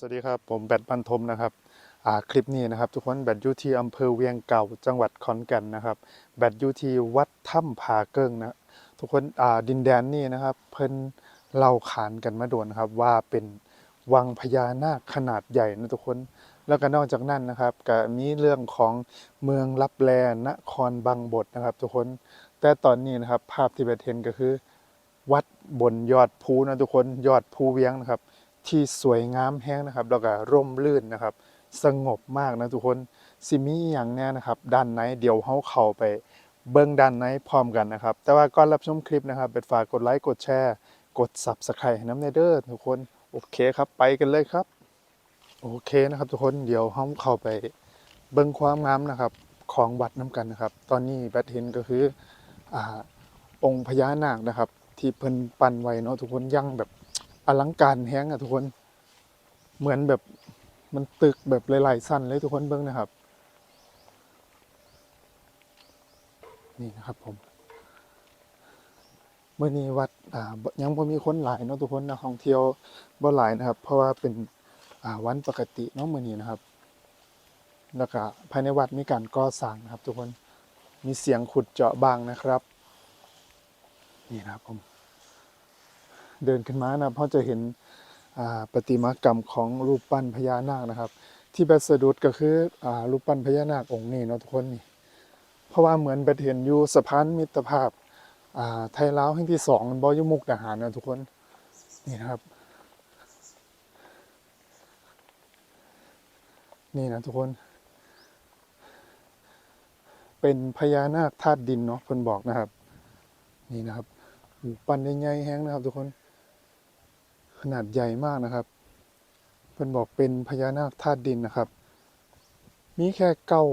สวัสดีครับ ผมแบทพันธมนะครับคลิปนี้นะครับ ทุกคนแบทอยู่ที่อำเภอเวียงเก่าจังหวัดขอนแก่นนะครับแบทอยู่ที่วัดถ้ำผาเกิ้งนะทุกคนดินแดนนี่นะครับ เพิ่นเล่าขานกันมาโดนนครับว่าเป็นวังพญานาคขนาดใหญ่นะทุกคนแล้วก็นอกจากนั้นนะครับก็มีเรื่องของเมืองลับแลนครบางบทนะครับ ทุกคนแต่ตอนนี้นะครับภาพที่แบทเห็นก็คือ วัดบนยอดภูนะทุกคนยอดภูเวียงนะครับ ที่สวยงามแห้งนะครับ แล้วก็ร่มรื่นนะครับ สงบมากนะทุกคนสิมีอหย่างแน่นะครับ ด้านในเดี๋ยวเฮาเข้าไปเบิ่งด้านในพร้อมกันนะครับ แต่ว่าก่อนรับชมคลิปนะครับเป็นฝากกดไลค์กดแชร์ กด Subscribe น้ำเนเดอร์ทุกคนโอเคครับไปกันเลยครับ โอเคนะครับทุกคนเดี๋ยวเฮาเข้าไปเบิ่งความงามนะครับของวัดน้ำกันนะครับ ตอนนี้แบทเห็นก็คืออ่าองค์พญานาคนะครับ ที่เพิ่นปั้นไว้เนาะทุกคนยังแบบ อลังการแฮงอะทุกคน เหมือนแบบมันตึกแบบหลายๆสั้นเลยทุกคนเบิ่งนะครับ นี่นะครับผมเมื่อนี้วัดอ่ายังบ่มีคนหลายเนาะทุกคนนักท่องเที่ยวบ่หลายนะครับ เพราะว่าเป็นอ่าวันปกติเนาะเมื้อนี้นะครับ แล้วก็ภายในวัดมีการก่อสร้างนะครับ ทุกคนมีเสียงขุดเจาะบางนะครับ นี่นะครับผม เดินขึ้นมานะพราะจะเห็นประติมากรรมของรูปปั้นพญานาคนะครับ ที่แบดสะดุดก็คืออรูปปั้นพญานาคองค์นี้เนาะทุกคนนี่เพราะว่าเหมือนแบดเห็นอยู่สะพานมิตรภาพาไทยลาวแห่งที่สองบอยุมุกดาหารนะทุกคนนี่นะครับ นี่นะทุกคน เป็นพญานาคธาตุดินเนาะเพิ่นบอกนะครับ นี่นะครับปั้นใหญ่ๆแห้งนะครับทุกคน ขนาดใหญ่มากนะครับ เพิ่นบอกเป็นพญานาคธาตุดินนะครับ มีแค่เก้า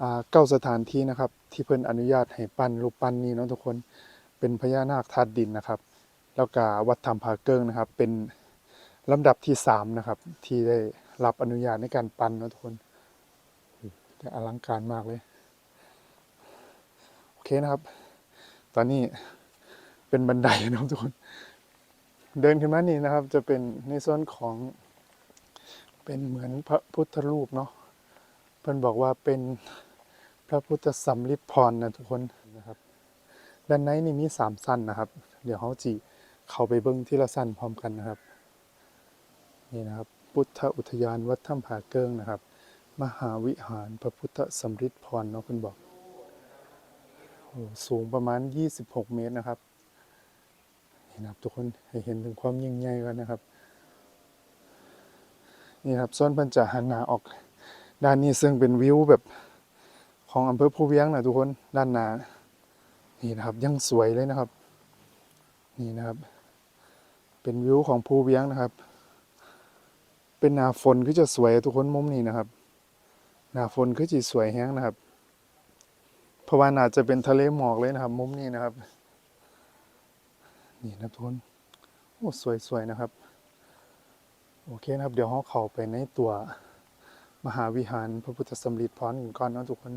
อ่าเก้าสถานที่นะครับ ที่เพิ่นอนุญาตให้ปั้นรูปปั้นนี้เนาะทุกคนเป็นพญานาคธาตุดินนะครับ แล้วก็วัดธรรมผาเกิ้งนะครับ เป็นลำดับที่สามนะครับ ที่ได้รับอนุญาตในการปั้นเนาะทุกคนแต่อลังการมากเลยโอเคนะครับ ตอนนี้เป็นบันไดนะทุกคน เดินขึ้นมานี่นะครับ จะเป็นในส่วนของเป็นเหมือนพระพุทธรูปเนาะเพิ่นบอกว่าเป็นพระพุทธสำริดพรนะทุกคนนะครับด้านในนี่มีสามสั้นนะครับ เดี๋ยวเขาจีเข้าไปเบิ้งที่ละสั้นพร้อมกันนะครับ นี่นะครับ พุทธอุทยานวัดถ้ำผาเกิ้งนะครับ มหาวิหารพระพุทธสำริดพรเนาะเพิ่นบอกโอ้สูงประมาณ 26 เมตรนะครับ นะครับทุกคนให้เห็นถึงความยิ่งใหญ่กันนะครับ นี่ครับส่วนพิ่นจะหันหน้าออก ด้านนี้ซึ่งเป็นวิวแบบของอำเภอภูเวียงนะทุกคนด้านหน้านี่นะครับยังสวยเลยนะครับ นี่นะครับ เป็นวิวของภูเวียงนะครับ เป็นหน้าฝนก็จะสวยทุกคนมุมนี้นะครับหน้าฝนก็จะสวยแฮงนะครับเพราะว่าน่าจะเป็นทะเลหมอกเลยนะครับ มุมนี้นะครับ นี่นะทุกคน โอ้สวยๆนะครับ โอเคนะครับ เดี๋ยวเขาเข้าไปในตัวมหาวิหารพระพุทธสำริดพรกันก่อนนะทุกคน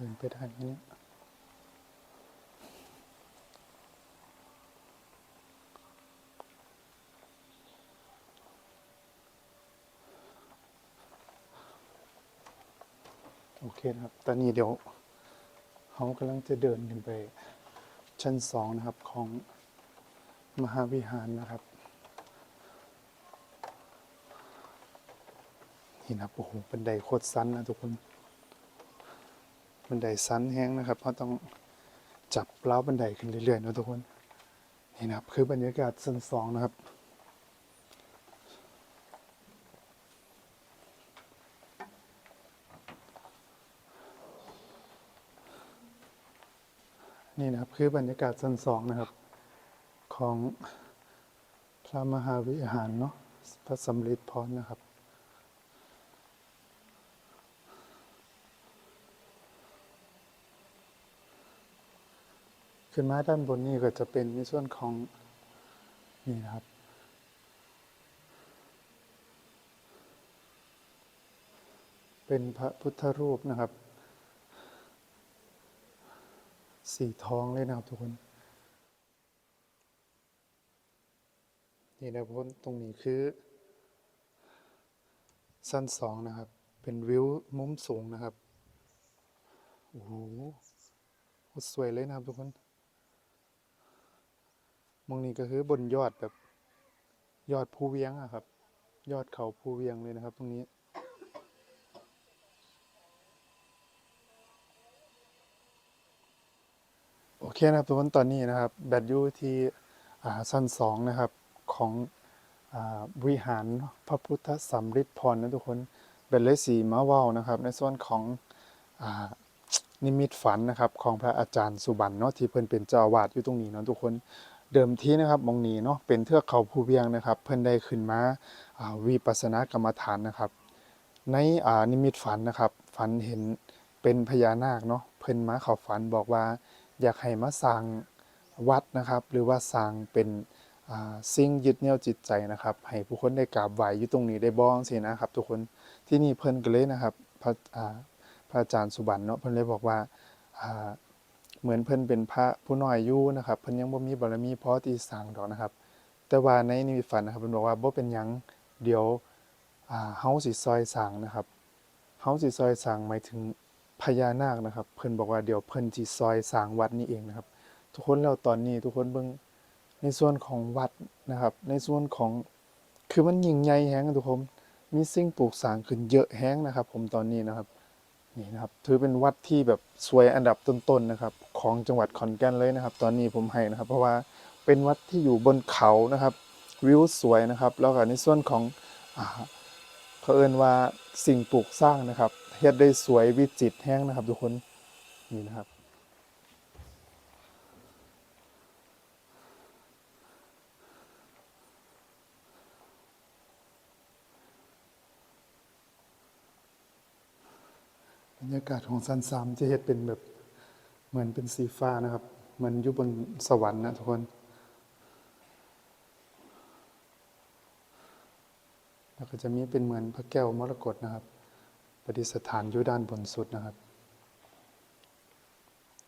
เดินไปได้านนี้โอเคนะครับ ตอนนี้เดี๋ยวเขากำลังจะเดินขึ้นไป ชั้นสองนะครับของมหาวิหารนะครับ นี่นะโอ้โหบันไดโคตรสั้นนะทุกคน บันไดสั้นแห้งนะครับเพราะต้องจับเล้าบันไดขึ้นเรื่อยๆนะทุกคน นี่นะครับ คือบรรยากาศชั้นสองนะครับนี่นะครับ คือบรรยากาศชั้นสองนะครับ ของพระมหาวิหารเนาะพระสำริดพรนะครับ ขึ้นมาด้านบนนี่ก็จะเป็นในส่วนของนี่นะครับ เป็นพระพุทธรูปนะครับ สีทองเลยนะครับทุกคน นี่นะพ้นตรงนี้คือ สั้นสองนะครับ เป็นวิวมุมสูงนะครับ โอ้โหสวยเลยนะครับทุกคน มองนี้ก็คือบนยอดแบบยอดภูเวียงอะครับ ยอดเขาภูเวียงเลยนะครับ ตรงนี้ โอเคนะครับทุกคนตอนนี้นะครับ แบตอยู่ที่อ่าสั้นสองนะครับของอาวิหารพระพุทธสัมฤทธิ์พรนะทุกคนแบตเลสีมาว้านะครับ ในส่วนของอานิมิตฝันนะครับ ของพระอาจารย์สุบันเนาะที่เพิ่นเป็นเจ้าอาวาสอยู่ตรงนี้เนาะทุกคน เดิมทีนะครับมองนี้เนาะเป็นเทือกเขาภูเวียงนะครับ เพิ่นได้ขึ้นมาวิปัสสนากรรมฐานนะครับ ในนิมิตฝันนะครับ ฝันเห็นเป็นพญานาคเนาะเพิ่นมาเขาฝันบอกว่า อยากให้มาสร้างวัดนะครับ หรือว่าสร้างเป็นสิ่งยึดเหนี่ยวจิตใจนะครับ ให้ผู้คนได้กราบไหว้อยู่ตรงนี้ได้บ้องสินะครับ ทุกคนที่นี่เพิ่นก็เลยนะครับพระอาพระอาจารย์สุบันเนาะเพิ่นเลยบอกว่าอ่า เหมือนเพิ่นเป็นพระผู้น้อยอยู่นะครับเพิ่นยังบ่มีบารมีพอที่สร้างดอกนะครับ แต่ว่าในนิมิตฝันนะครับเพิ่นบอกว่าบ่เป็นหยังเดี๋ยวอ่าเฮาสิซอยสร้างนะครับเฮาสิซอยสร้างหมายถึงพญานาคนะครับ เพิ่นบอกว่าเดี๋ยวเพิ่นสิซอยสร้างวัดนี้เองนะครับ ทุกคนแล้วตอนนี้ทุกคนเบิ่งในส่วนของวัดนะครับ ในส่วนของคือมันยิ่งใหญ่แฮงอะทุกคนมีสิ่งปลูกสร้างขึ้นเยอะแฮงนะครับ ผมตอนนี้นะครับนี่นะครับถือเป็นวัดที่แบบสวยอันดับต้นๆนะครับ ของจังหวัดขอนแก่นเลยนะครับ ตอนนี้ผมให้นะครับ เพราะว่าเป็นวัดที่อยู่บนเขานะครับ วิวสวยนะครับ แล้วก็ในส่วนของอเขาเอิ้นว่าสิ่งปลูกสร้างนะครับเฮ็ดได้สวยวิจิตแห้งนะครับ ทุกคนนี่นะครับบรรยากาศของซันซามจะเฮ็ดเป็นแบบ เหมือนเป็นสีฟ้านะครับ เหมือนอยู่บนสวรรค์นะทุกคน แล้วก็จะมีเป็นเหมือนพระแก้วมรกตนะครับประดิษฐานอยู่ด้านบนสุดนะครับ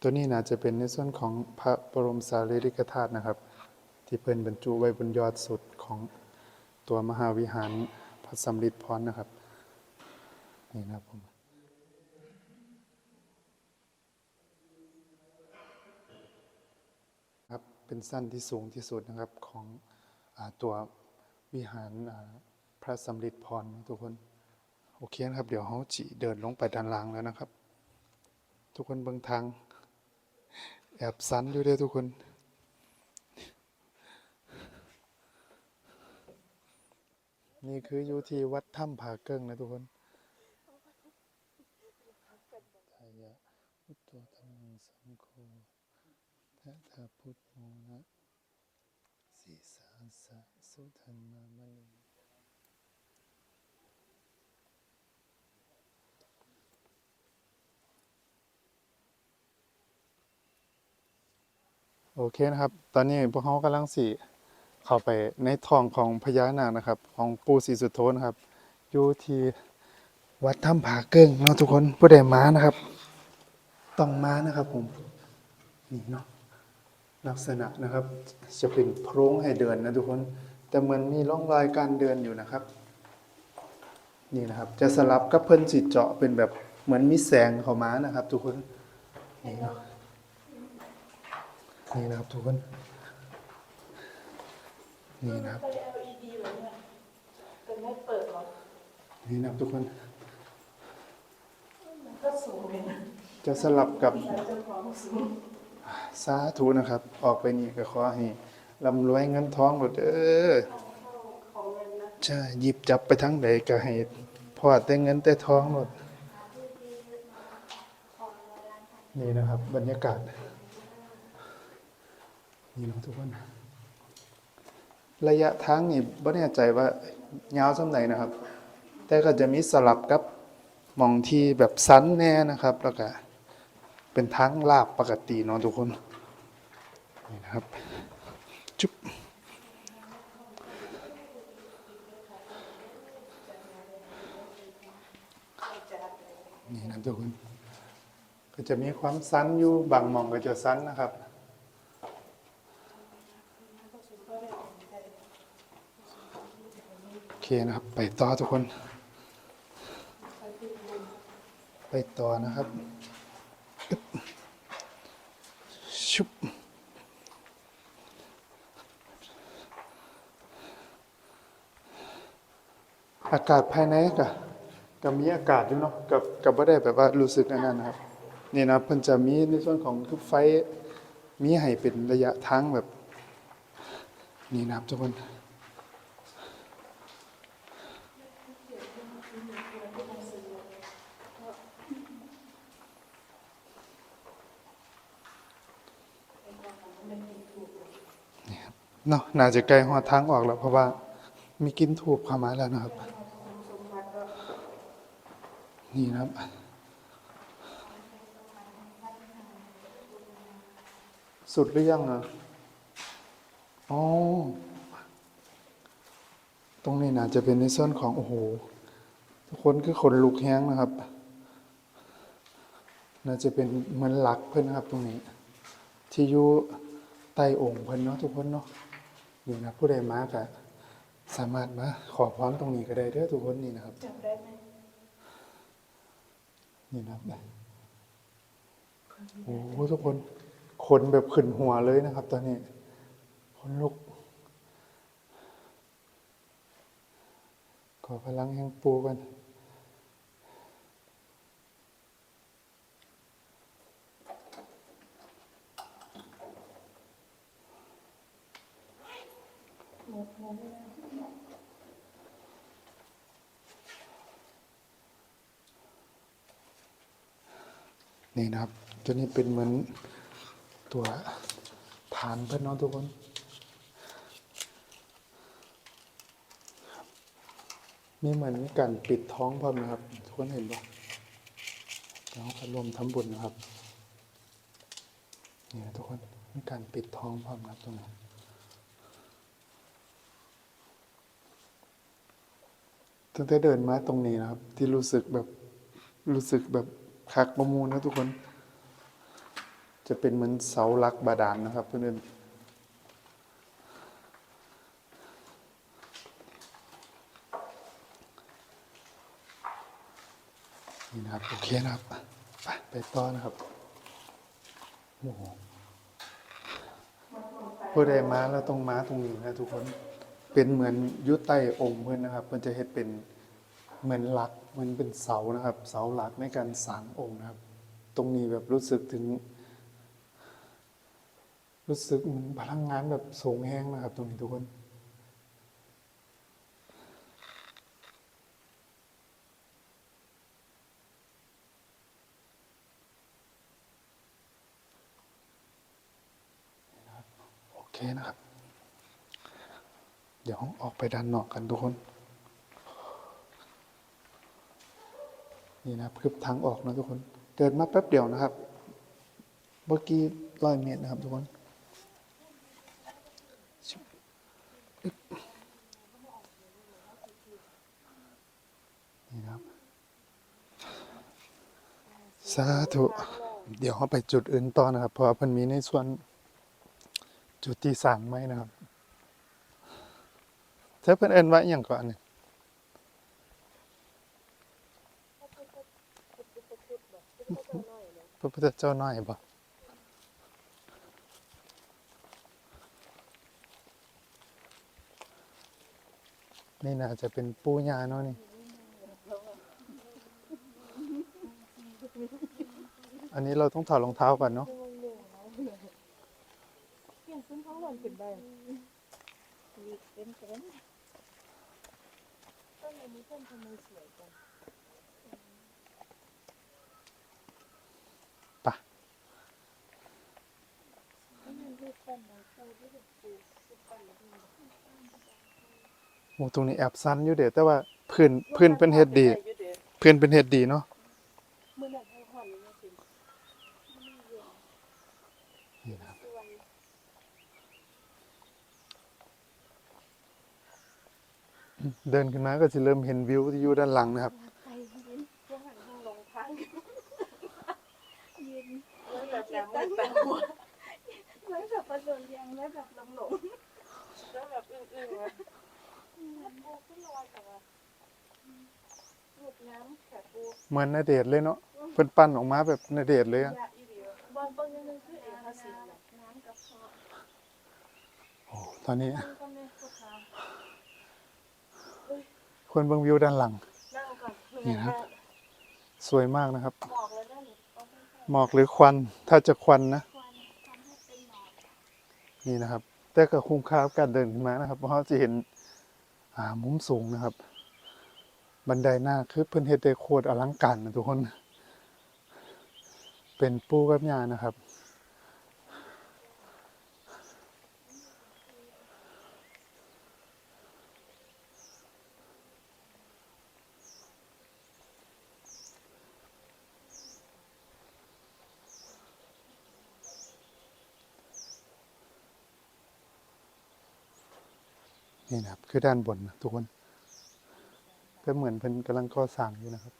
ตัวนี้นะจะเป็นในส่วนของพระบรมสารีริกธาตุนะครับ ที่เพิ่นบรรจุไว้บนยอดสุดของตัวมหาวิหารพระสำริดพรนะครับ นี่นะครับผม ครับ เป็นสั้นที่สูงที่สุดนะครับของอตัววิหารพระสำริดพรนะทุกคน โอเคนะครับ เดี๋ยวเขาจีเดินลงไปด้านล่างแล้วนะครับ ทุกคนเบิ่งทาง แอบสั้นอยู่ด้อทุกคนนี่คืออยู่ที่วัดถ้ำผาเกิ้งนะทุกคนทายะพุทโธธรรมสังโฆ ทะทะพุทโมนะสีสาสะสุธรรมามณีโอเคนะครับ ตอนนี้พวกเขากำลังสีเข้าไปในท้องของพญานาคนะครับ ของปู่ศรีสุโธนะครับ อยู่ที่วัดถ้ำผาเกิ้งเนาะทุกคนผู้ใดมานะครับ ต้องมานะครับผม นี่เนาะ ลักษณะนะครับ จะเป็นโพรงให้เดินนะทุกคน แต่เหมือนมีร่องรอยการเดินอยู่นะครับ นี่นะครับ จะสลับกับเพิ่นจิตเจาะเป็นแบบเหมือนมีแสงเข้ามานะครับ ทุกคนนี่เนาะนี่นะครับทุกคนนี่นะครับไฟ LED เหรอเนี่ยเป็นไม่เปิดหรอนี่นะครับทุกคนมันก็สูงเลยนะจะสลับกับใช้เจ้าของ สาธุนะครับ ออกไปนี่ก็ขอให้ลำรวยเงินทองหมดเออใช่หยิบจับไปทั้งใดก็ให้พอแต่เงินแต่ทองหมด นี่นะครับ บรรยากาศ นี่นะทุกคน ระยะทางนี่บ่แน่ใจว่ายาวส่ำไหนนะครับ แต่ก็จะมีสลับกับมองที่แบบสันแน่นะครับแล้วก็ เป็นทางลาบปกติเนาะทุกคน นี่นะครับ จุ๊บนี่นะทุกคน ก็จะมีความสั้นอยู่บางมองก็จะสั้นนะครับโอเคนะครับ ไปต่อทุกคน ไปต่อนะครับอึ๊บ ชุบอากาศภายในก็ก็มีอากาศอยู่เนาะกับกับบ่ได้แบบว่ารู้สึกอันนั้นนะครับ นี่นะเพิ่นจะมีในส่วนของทุกไฟมีให้เป็นระยะทางแบบ นี่นะครับทุกคน เนาะน่าจะใกล้หอดทางออกแล้ว เพราะว่ามีกินถูกเข้ามาแล้วนะครับ นี่นะครับสุดหรือยังอะอ๋อ ตรงนี้น่าจะเป็นในส่วนของโอ้โห ทุกคนคือขนลุกแห้งนะครับ น่าจะเป็นเหมือนหลักเพื่อนนะครับ ตรงนี้ ที่อยู่ใต้องค์เพิ่อนเนาะทุกคนเนาะ นี่นะผู้ใดมาก็สามารถมาขอพรตรงนี้ก็ได้เด้อทุกคนนี่นะครับจำได้ไหมนี่นะครับโอ้โหทุกคนขนแบบขึ้นหัวเลยนะครับ ตอนนี้ขนลุกขอพลังแห่งปูกัน หมดหมดเลย นี่นะครับตัวนี้เป็นเหมือนตัวฐานเพื่อนน้องทุกคนครับมีเหมือนการปิดท้องพร้อมนะครับ ทุกคนเห็นปะเดี๋ยวเขารวมทำบุญนะครับ นี่นะทุกคนมีการปิดท้องพร้อมนะครับตรงนี้ ตั้งแต่เดินมาตรงนี้นะครับ ที่รู้สึกแบบรู้สึกแบบคักประมูลนะทุกคน จะเป็นเหมือนเสาหลักบาดาลนะครับเพื่อนนี่นะครับ โอเคนะครับ ไปไปต่อนะครับโอ้โหผู้ใดมาแล้วต้องมาตรงนี้นะทุกคน เป็นเหมือนยุใต้องค์เพื่อนนะครับเพื่อนจะเฮ็ดเป็นเหมือนหลักมันเป็นเสานะครับ เสาหลักในการสร้างองค์นะครับ ตรงนี้แบบรู้สึกถึง รู้สึกเหมือนพลังงานแบบสูงแห้งนะครับ ตรงนี้ทุกคนโอเคนะครับ เดี๋ยวออกไปด้านนอกกันทุกคน นี่นะครับคือทางออกนะทุกคน เดินมาแป๊บเดียวนะครับ เมื่อกี้ร้อยเมตรนะครับ ทุกคนนี่นะครับ สาธุ เดี๋ยวเราไปจุดอื่นต่อนะครับ เพราะเพิ่นมีในส่วนจุดที่สั่งไหมนะครับ เธอเพิ่อนเอิ้นว่าอย่างก่อนเนี่ยพระพุทธเจ้าน้อยบ่นี่น่าจะเป็นปูญาเนาะนี่ อันนี้เราต้องถอดรองเท้าก่อนเนาะเพียงขึ้นท้องหล่นขึ้นได้มีเป็นเป็น อันนี้ต้นทำไมสวยจังไปะ นี่มันรูปปั้นของปูที่เป็นปูรูปปั้นแล้วมันอ้ตรงนี้แอบสั้นอยู่เด้แต่ว่าพื้นพื้นเป็นเฮ็ดดีพื้นเป็นเฮ็ดดีเนาะมือหนักให้หอนเลยนะสิ นี่นะครับ ส่วน เดินขึ้นมาก็จะเริ่มเห็นวิวที่อยู่ด้านหลังนะครับ ไปยินพวกหันห้องลงทางยืนแล้วแบบแหลมไม่แต่หัวไว้แบบประโดนยังไว้แบบหลงหลงแล้วแบบอึ้งๆเลยปูขึ้นลอยแต่ว่าหลุดน้ำแขกปูเหมือนนาเดชเลยเนาะเพิ่นปั้นออกมาแบบนาเดชเลยอะยาอีเดียวบางบางนึงคือเอกสิทธิ์น้ำกับพอโอ้ตอนนี้ นั่งก็ไม่ปวดขา คนเบิ่งวิวด้านหลัง นั่งก่อนเหนื่นี่อยนะครับมากสวยมากนะครับบอกเลยได้หรือต้องให้หมอกหรือควันถ้าจะควันนะ ควันทำให้เป็นหมอกนี่นะครับ แต่ก็คุ้มค่ากับการเดินขึ้นมานะครับ เพราะเราจะเห็นอ่ามุมสูงนะครับ บันไดหน้าคือเพิ่นเฮ็ดได้โคตรอลังการนะทุกคน เป็นปูกับยานะครับ คือด้านบนนะทุกคน ก็เหมือนเพิ่นกำลังก่อสร้างอยู่นะครับ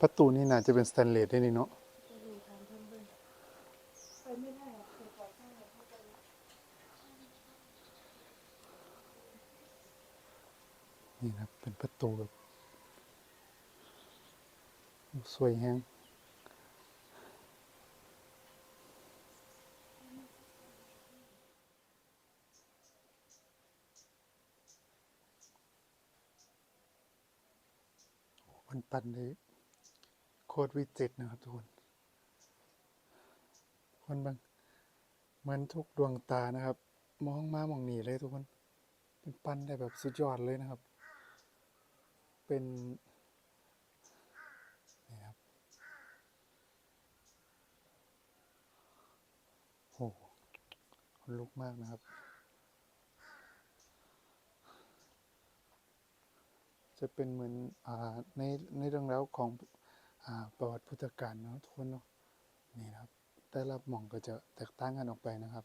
ประตูนี่น่าจะเป็นสแตนเลสได้นี่เนาะนี่นะเป็นประตูแบบสวยแฮง มันปั่นได้โคตรวิจิตนะครับทุกคน คนบางเหมือนทุกดวงตานะครับ มองมามองหนีเลยทุกคน เป็นปั้นได้แบบสุดยอดเลยนะครับ เป็นนี่ครับโหคนลุกมากนะครับ จะเป็นเหมือนอในในเรื่องราวของอประวัติพุทธกาลเนาะทุกคนเนาะนี่นะครับ แต่ละหม่องก็จะแตกต่างกันออกไปนะครับ